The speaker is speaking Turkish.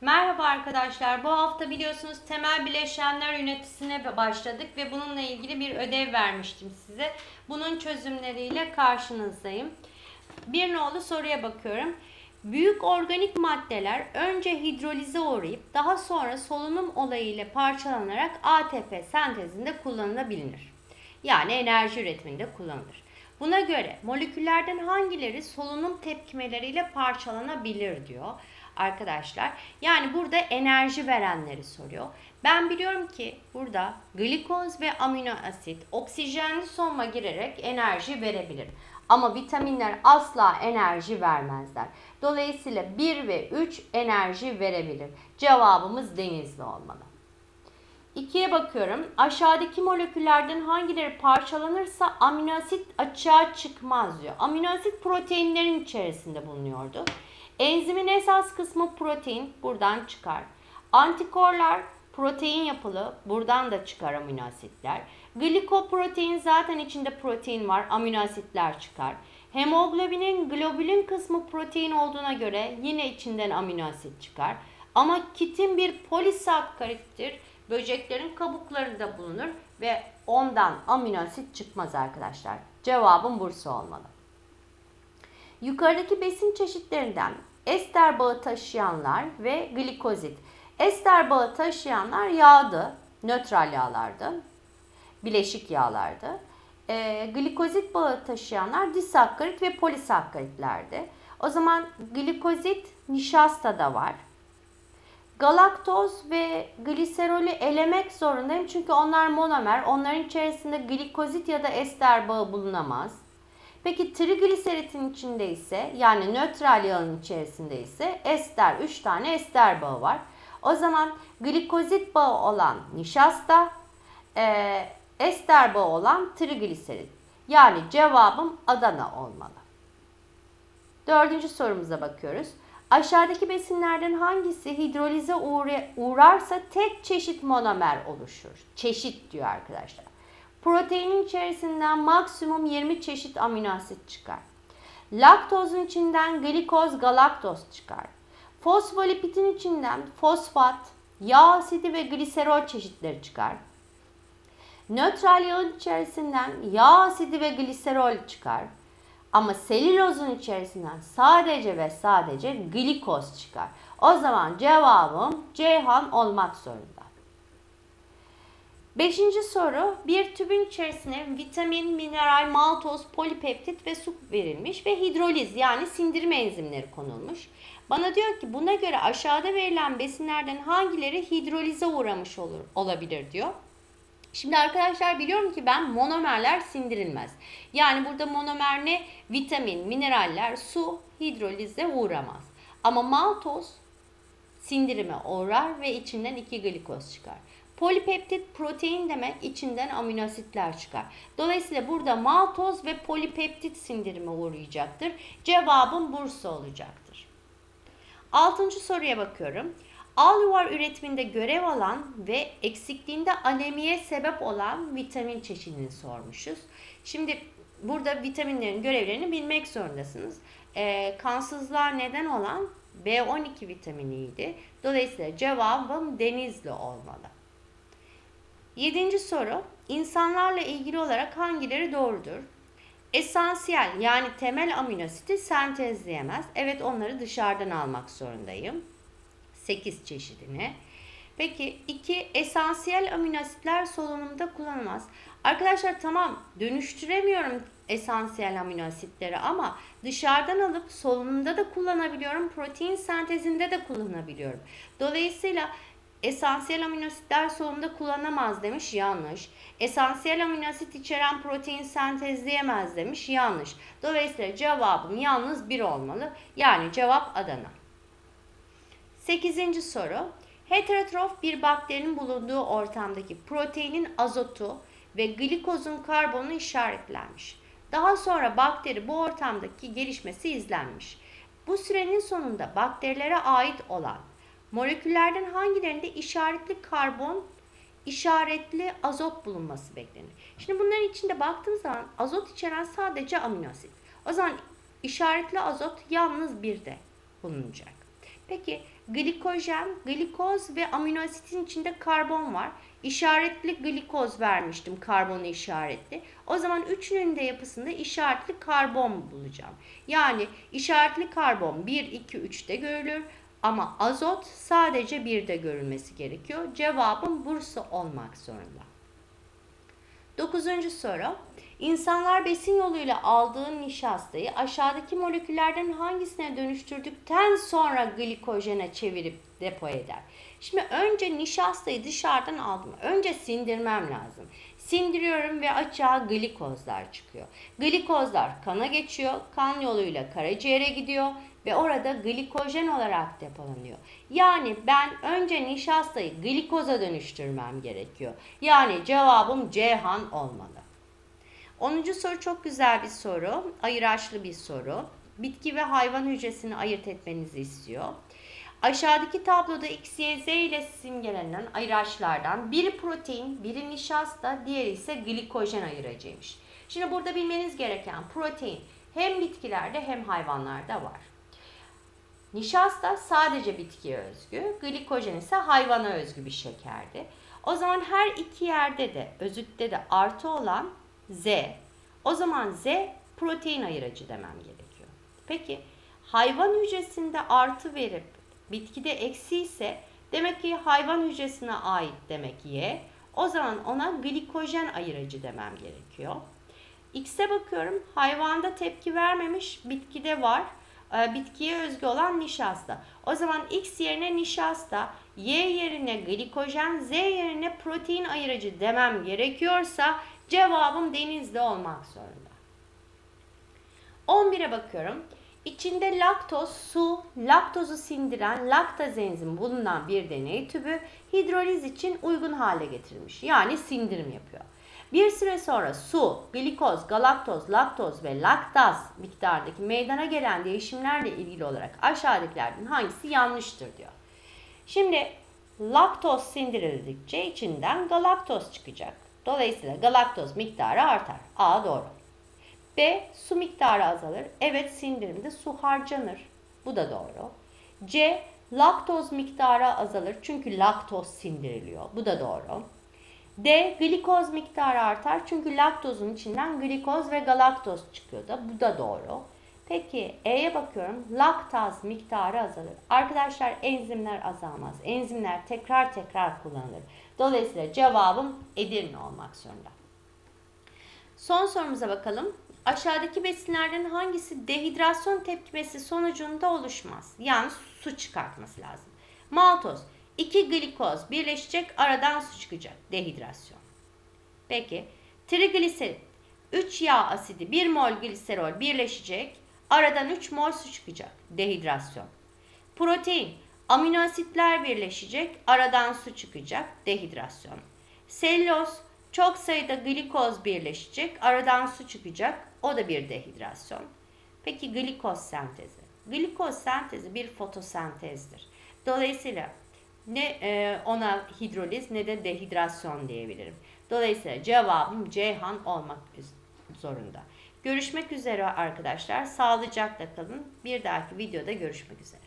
Merhaba arkadaşlar. Bu hafta biliyorsunuz temel bileşenler yönetisine başladık ve bununla ilgili bir ödev vermiştim size. Bunun çözümleriyle karşınızdayım. Bir nolu soruya bakıyorum. Büyük organik maddeler önce hidrolize uğrayıp daha sonra solunum olayıyla parçalanarak ATP sentezinde kullanılabilir. Yani enerji üretiminde kullanılır. Buna göre moleküllerden hangileri solunum tepkimeleriyle parçalanabilir diyor arkadaşlar. Yani burada enerji verenleri soruyor. Ben biliyorum ki burada glikoz ve amino asit oksijenli sonma girerek enerji verebilir. Ama vitaminler asla enerji vermezler. Dolayısıyla 1 ve 3 enerji verebilir. Cevabımız denizli olmalı. 2'ye bakıyorum. Aşağıdaki moleküllerden hangileri parçalanırsa amino asit açığa çıkmaz diyor. Amino asit proteinlerin içerisinde bulunuyordu. Enzimin esas kısmı protein buradan çıkar. Antikorlar protein yapılı buradan da çıkar amino asitler. Glikoprotein zaten içinde protein var amino asitler çıkar. Hemoglobinin globulin kısmı protein olduğuna göre yine içinden amino asit çıkar. Ama kitin bir polisakkarittir. Böceklerin kabuklarında bulunur ve ondan amino asit çıkmaz arkadaşlar. Cevabım Bursa olmalı. Yukarıdaki besin çeşitlerinden ester bağı taşıyanlar ve glikozit. Ester bağı taşıyanlar yağdı, nötral yağlardı, bileşik yağlardı. E, glikozit bağı taşıyanlar disakkarit ve polisakkaritlerdi. O zaman glikozit nişastada var. Galaktoz ve gliserolü elemek zorundayım çünkü onlar monomer. Onların içerisinde glikozit ya da ester bağı bulunamaz. Peki trigliseritin içinde ise yani nötral yağın içerisinde ise ester 3 tane ester bağı var. O zaman glikozit bağı olan nişasta, e, ester bağı olan trigliserit. Yani cevabım Adana olmalı. Dördüncü sorumuza bakıyoruz. Aşağıdaki besinlerden hangisi hidrolize uğrarsa tek çeşit monomer oluşur? Çeşit diyor arkadaşlar. Proteinin içerisinden maksimum 20 çeşit amino asit çıkar. Laktozun içinden glikoz, galaktoz çıkar. Fosfolipidin içinden fosfat, yağ asidi ve gliserol çeşitleri çıkar. Nötral yağın içerisinden yağ asidi ve gliserol çıkar. Ama selülozun içerisinden sadece ve sadece glikoz çıkar. O zaman cevabım Ceyhan olmak zorunda. Beşinci soru. Bir tübün içerisine vitamin, mineral, maltoz, polipeptit ve su verilmiş ve hidroliz yani sindirme enzimleri konulmuş. Bana diyor ki buna göre aşağıda verilen besinlerden hangileri hidrolize uğramış olur, olabilir diyor. Şimdi arkadaşlar biliyorum ki ben monomerler sindirilmez. Yani burada monomer ne? Vitamin, mineraller, su hidrolize uğramaz. Ama maltoz sindirime uğrar ve içinden iki glikoz çıkar. Polipeptit protein demek içinden amino asitler çıkar. Dolayısıyla burada maltoz ve polipeptit sindirime uğrayacaktır. Cevabım Bursa olacaktır. Altıncı soruya bakıyorum. Al yuvar üretiminde görev alan ve eksikliğinde anemiye sebep olan vitamin çeşidini sormuşuz. Şimdi burada vitaminlerin görevlerini bilmek zorundasınız. E, kansızlığa neden olan B12 vitaminiydi. Dolayısıyla cevabım denizli olmalı. Yedinci soru. İnsanlarla ilgili olarak hangileri doğrudur? Esansiyel yani temel aminositi sentezleyemez. Evet onları dışarıdan almak zorundayım. 8 çeşidini. Peki 2 esansiyel aminositler solunumda kullanılmaz. Arkadaşlar tamam dönüştüremiyorum esansiyel aminoasitleri ama dışarıdan alıp solunumda da kullanabiliyorum. Protein sentezinde de kullanabiliyorum. Dolayısıyla esansiyel aminositler solunumda kullanamaz demiş yanlış. Esansiyel aminoasit içeren protein sentezleyemez demiş yanlış. Dolayısıyla cevabım yalnız bir olmalı. Yani cevap Adana. Sekizinci soru. Heterotrof bir bakterinin bulunduğu ortamdaki proteinin azotu ve glikozun karbonu işaretlenmiş. Daha sonra bakteri bu ortamdaki gelişmesi izlenmiş. Bu sürenin sonunda bakterilere ait olan moleküllerden hangilerinde işaretli karbon, işaretli azot bulunması beklenir. Şimdi bunların içinde baktığım zaman azot içeren sadece amino asit. O zaman işaretli azot yalnız bir de bulunacak. Peki glikojen, glikoz ve amino asitin içinde karbon var. İşaretli glikoz vermiştim karbonu işaretli. O zaman üçünün de yapısında işaretli karbon bulacağım. Yani işaretli karbon 1, 2, 3'te görülür. Ama azot sadece 1'de görülmesi gerekiyor. Cevabım Bursa olmak zorunda. Dokuzuncu soru. İnsanlar besin yoluyla aldığı nişastayı aşağıdaki moleküllerden hangisine dönüştürdükten sonra glikojene çevirip depo eder? Şimdi önce nişastayı dışarıdan aldım. Önce sindirmem lazım. Sindiriyorum ve açığa glikozlar çıkıyor. Glikozlar kana geçiyor. Kan yoluyla karaciğere gidiyor ve orada glikojen olarak depolanıyor. Yani ben önce nişastayı glikoza dönüştürmem gerekiyor. Yani cevabım Ceyhan olmalı. 10. soru çok güzel bir soru. Ayıraçlı bir soru. Bitki ve hayvan hücresini ayırt etmenizi istiyor. Aşağıdaki tabloda X, Y, Z ile simgelenen ayıraçlardan biri protein, biri nişasta, diğeri ise glikojen ayıracıymış. Şimdi burada bilmeniz gereken protein hem bitkilerde hem hayvanlarda var. Nişasta sadece bitkiye özgü, glikojen ise hayvana özgü bir şekerdi. O zaman her iki yerde de özütte de artı olan Z. O zaman Z protein ayırıcı demem gerekiyor. Peki hayvan hücresinde artı verip bitkide eksi ise demek ki hayvan hücresine ait demek Y. O zaman ona glikojen ayırıcı demem gerekiyor. X'e bakıyorum hayvanda tepki vermemiş bitkide var. Ee, bitkiye özgü olan nişasta. O zaman X yerine nişasta, Y yerine glikojen, Z yerine protein ayırıcı demem gerekiyorsa cevabım denizde olmak zorunda. 11'e bakıyorum. İçinde laktoz, su, laktozu sindiren laktaz enzimi bulunan bir deney tübü hidroliz için uygun hale getirilmiş. Yani sindirim yapıyor. Bir süre sonra su, glikoz, galaktoz, laktoz ve laktaz miktardaki meydana gelen değişimlerle ilgili olarak aşağıdakilerden hangisi yanlıştır diyor. Şimdi laktoz sindirildikçe içinden galaktoz çıkacak. Dolayısıyla galaktoz miktarı artar. A doğru. B su miktarı azalır. Evet sindirimde su harcanır. Bu da doğru. C laktoz miktarı azalır çünkü laktoz sindiriliyor. Bu da doğru. D. Glikoz miktarı artar çünkü laktozun içinden glikoz ve galaktoz çıkıyor da bu da doğru. Peki E'ye bakıyorum. Laktaz miktarı azalır. Arkadaşlar enzimler azalmaz. Enzimler tekrar tekrar kullanılır. Dolayısıyla cevabım Edirne olmak zorunda. Son sorumuza bakalım. Aşağıdaki besinlerden hangisi dehidrasyon tepkimesi sonucunda oluşmaz? Yani su çıkartması lazım. Maltoz 2 glikoz birleşecek aradan su çıkacak. Dehidrasyon. Peki trigliserit 3 yağ asidi 1 mol gliserol birleşecek. Aradan 3 mol su çıkacak. Dehidrasyon. Protein amino asitler birleşecek. Aradan su çıkacak. Dehidrasyon. Selüloz çok sayıda glikoz birleşecek. Aradan su çıkacak. O da bir dehidrasyon. Peki glikoz sentezi. Glikoz sentezi bir fotosentezdir. Dolayısıyla ne e, ona hidroliz ne de dehidrasyon diyebilirim. Dolayısıyla cevabım Ceyhan olmak zorunda. Görüşmek üzere arkadaşlar. Sağlıcakla kalın. Bir dahaki videoda görüşmek üzere.